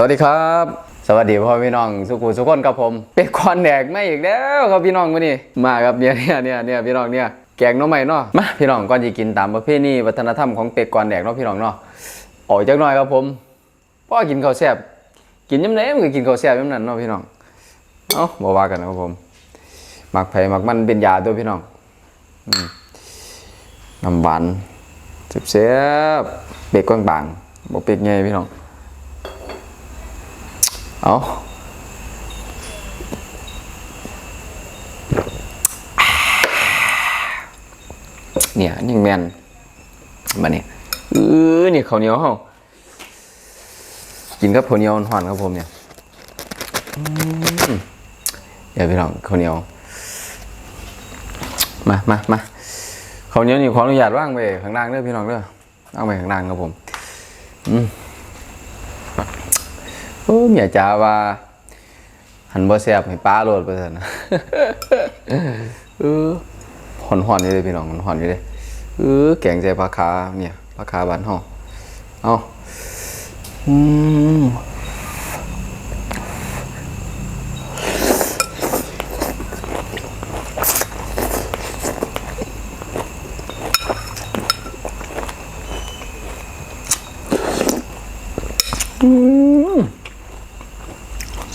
สวัสดีครับ สวัสดีพ่อพี่น้องสุขุสุขคนกับผม เป็ดคอนแดกไม่อีกแล้วครับพี่น้องวันนี้มาครับเนี่ยเนี่ยเนี่ยเนี่ยพี่น้องเนี่ยแกงน้องใหม่เนาะมาพี่น้องก่อนจะกินตามประเพณีวัฒนธรรมของเป็ดคอนแดกเนาะพี่น้องเนาะออกจากหน่อยครับผมพ่อกินข้าวแซ่บกินยำไหนมันก็กินข้าวแซ่บยำนั้นเนาะพี่น้องเอ้าบ่ว่ากันนะครับผมหมักไผ่มักมันเป็นยาตัวพี่น้องน้ำหวานแซ่บๆเป็ดกว้างบางบ่เป็ดไงพี่น้อง เอาเนี่ยนี่แมนมาเนี่ยเออเนี่ยข้าวเหนียวเฮากินกับข้าวเหนียวห่อนครับผมเนี่ยอยวพี่น้องข้าวเหนียว มามามาข้าวเหนียวนี่ขออนุญาตว่างไปข้างล่างเด้อพี่น้องเด้อว่างไปข้างล่างครับผม โอ้เมียจ๋าว่า หันบ่แซ่บให้ป้าโลดไปซั่นนะเออหอนหอนอยู่เลยพี่น้องหอนหอยู่เลยเออแกงใจปลาคาเนี่ยปลาคาบ้านห้องเอาอืม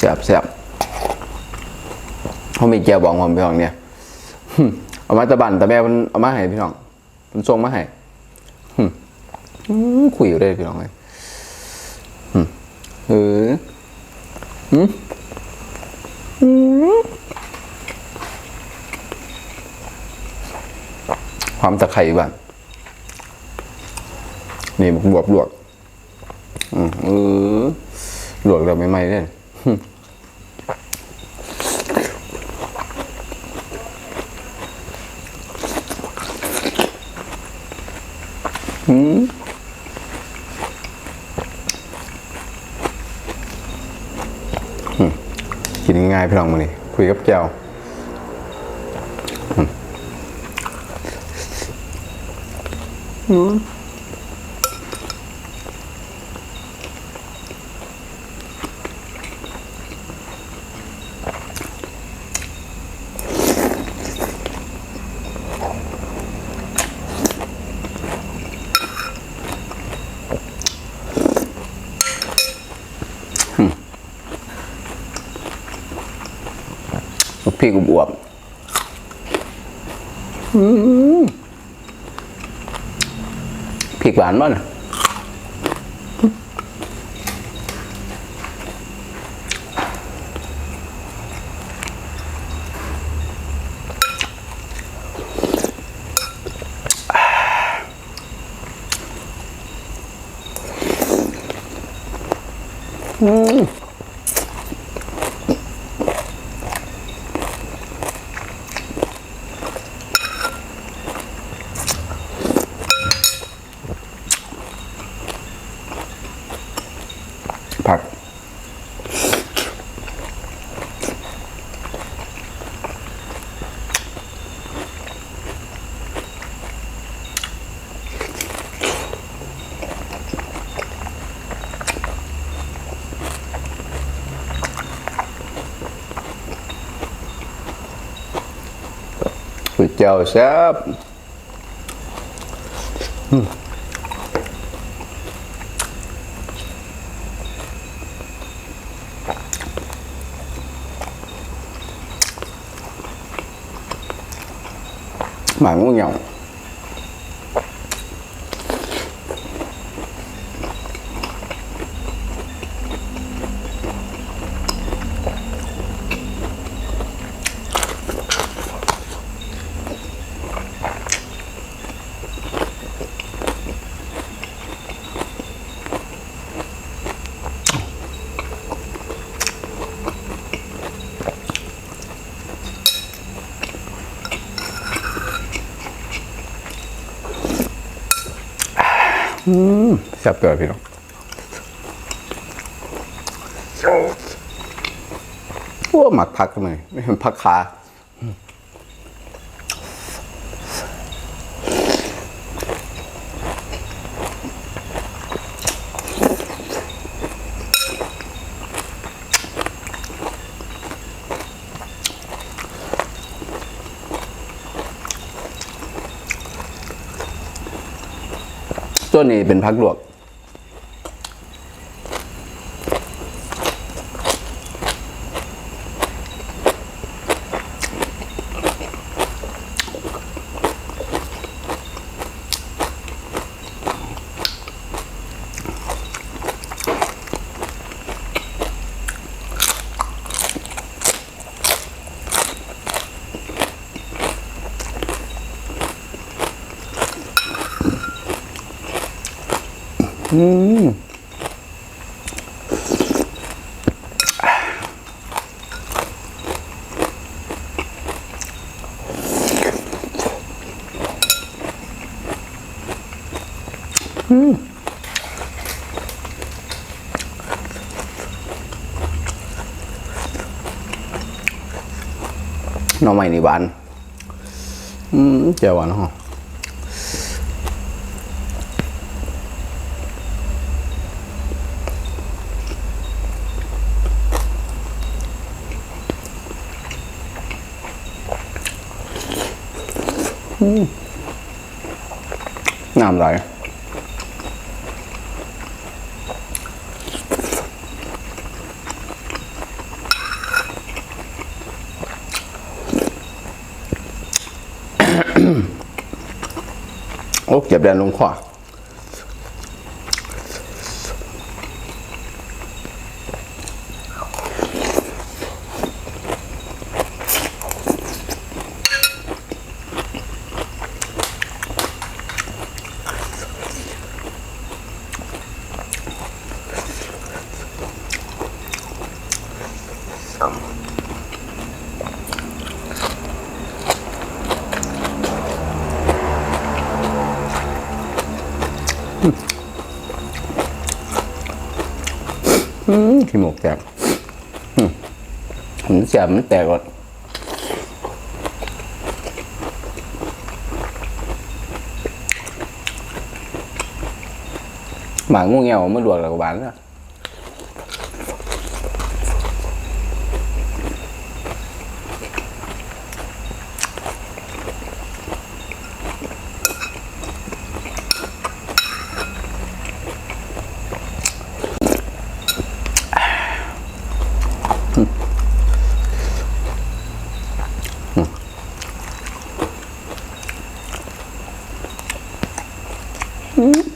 ซ่บแซ่บเขามีเจียวบองผมพี่น้องเนี่ยเอามาตะบันแต่แม่มันเอามาให้พี่น้องมันส่งมาให้คุยอยู่เลยพี่น้องเลยหึเออหึอืมความตะไคร้บ้านนี่บวบลวก อืมเออลวกเราไม่ไหม้เนง่ยๆ พี่น้องมานี่คุยกับเจ้าอืม พี่กูบวบอืมพริกหวานมั้งผัก ก๋วยเตี๋ย วแซ่บหมางูเหยาแซ่บเกินพี่น้องโอ้หมักผักทำไมไม่เห็นผักขา ตัวนี้เป็นพักลวก หน่อไม้นี่หวานอืมเจียวหวานฮะอืม น้ำไหลโอ้เก็บแดนลงขวา ขี้หมกแตกอืมเสียมันแตกก่อนหมางูเงี้ยวมาลวกหลักบานแล้ว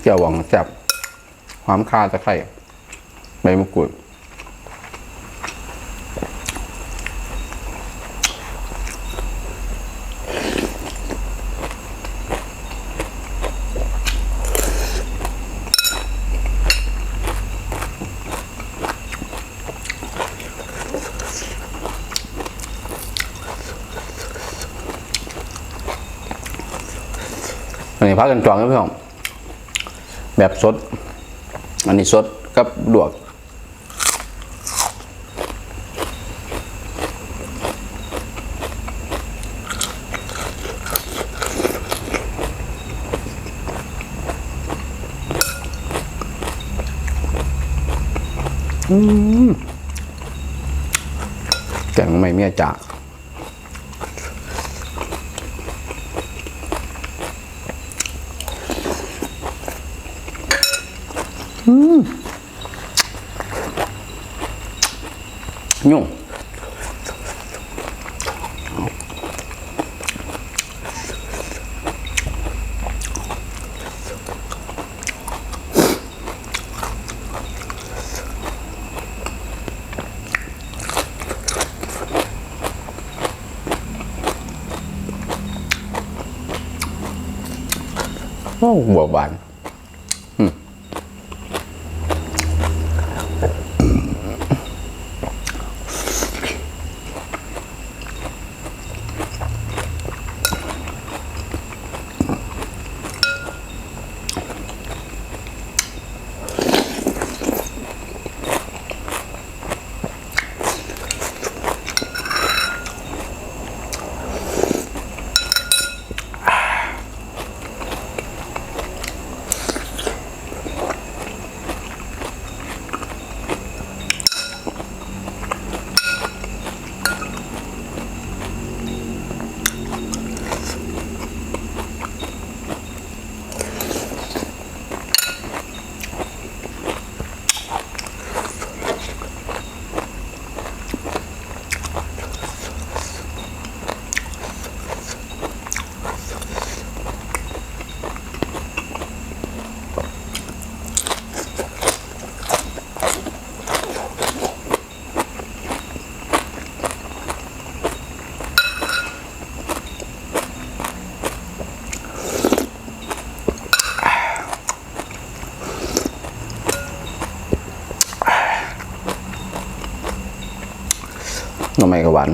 จีย วหวังแซ่บความคาตะไคร้ใบมะกรูดอันนี้พักกันจองครับพี่น้อง แบบสด อันนี้สดกับลวกอืมแกงไม่เมียจาก ยุ่งโอ้ หน่อไม้กับหวาน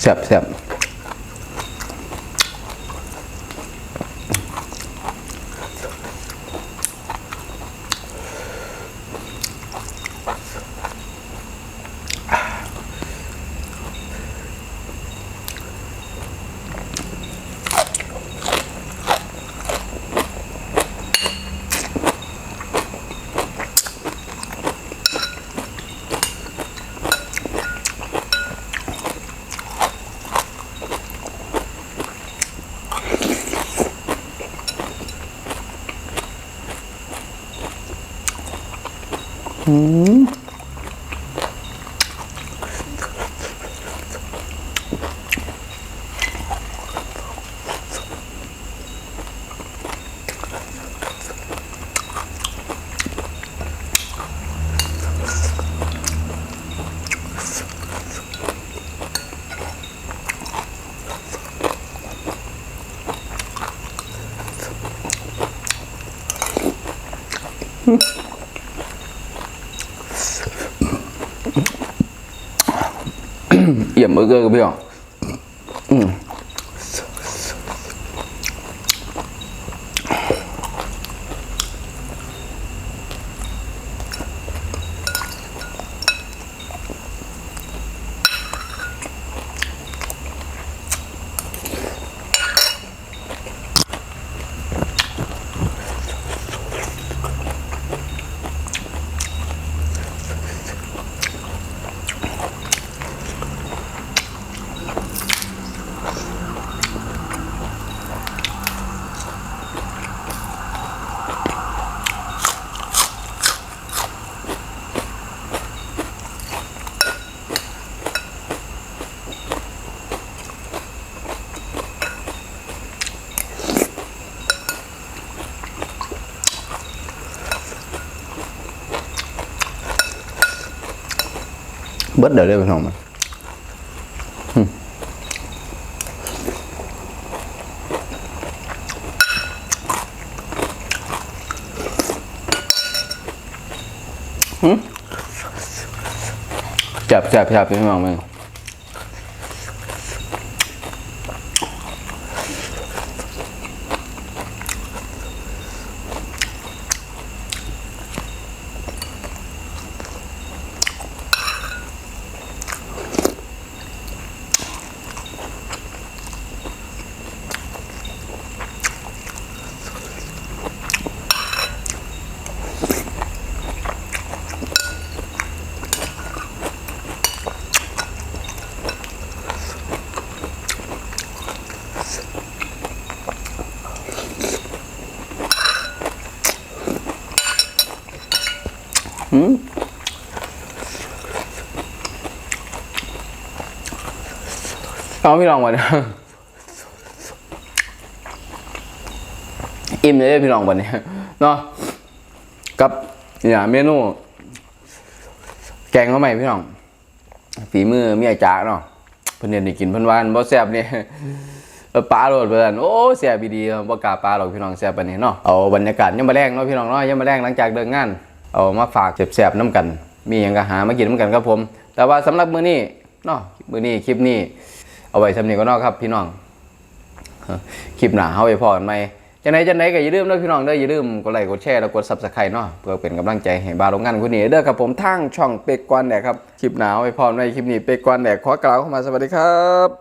แซ่บแซ่บ เอี่ยมเบ เบิดเดี๋ยวเลยพี่น้องมันอืมหืมจับจับจับพี่น้องมึง เอาพี่น้องวันนี้อิ่มเลยพี่น้องวันนี้เนาะกับเนี่ยเมนู แกงข้าวใหม่พี่น้องฝีมือเมียจ๋าเนาะเพิ่นเนได้กินเพิ่นวันบ่แซ่บเนี่เออปลาโลดเพิ่นโอ้แซ่บดีบ่กล้าปลาหรอกพี่น้องแซ่บปานนี้เนาะเอาบรรยากาศยามมื้อแลงเนาะพี่น้องเนาะยามมื้อแลงหลังจากเลิกงาน เอามาฝากแซ่บๆนํกัน มีหยังก็หามากินนํกันครับผม แต่ว่าสำหรับมื้อนี้เนาะมื้อนี้คลิปนี้ เอาไว้สำนี้ก็นาะครับ พี่น้องคลิปหนาเฮาไปพอกันใหมจังไหนจังไหนก็อย่าลืมเด้อพี่น้องเด้ออย่าลืมกดไลค์กดแชร์แล้วกด Subscribe เนาะเพื่อเป็นกำลังใจให้บาร์โรงงานคนนี้เด้อครับผมทางช่องเป็กกวนแดกครับคลิปหนาเฮาไปพอกันใหม่คลิปนี้เป็กกวนแดกขอกล่าวเข้ามาสวัสดีครับ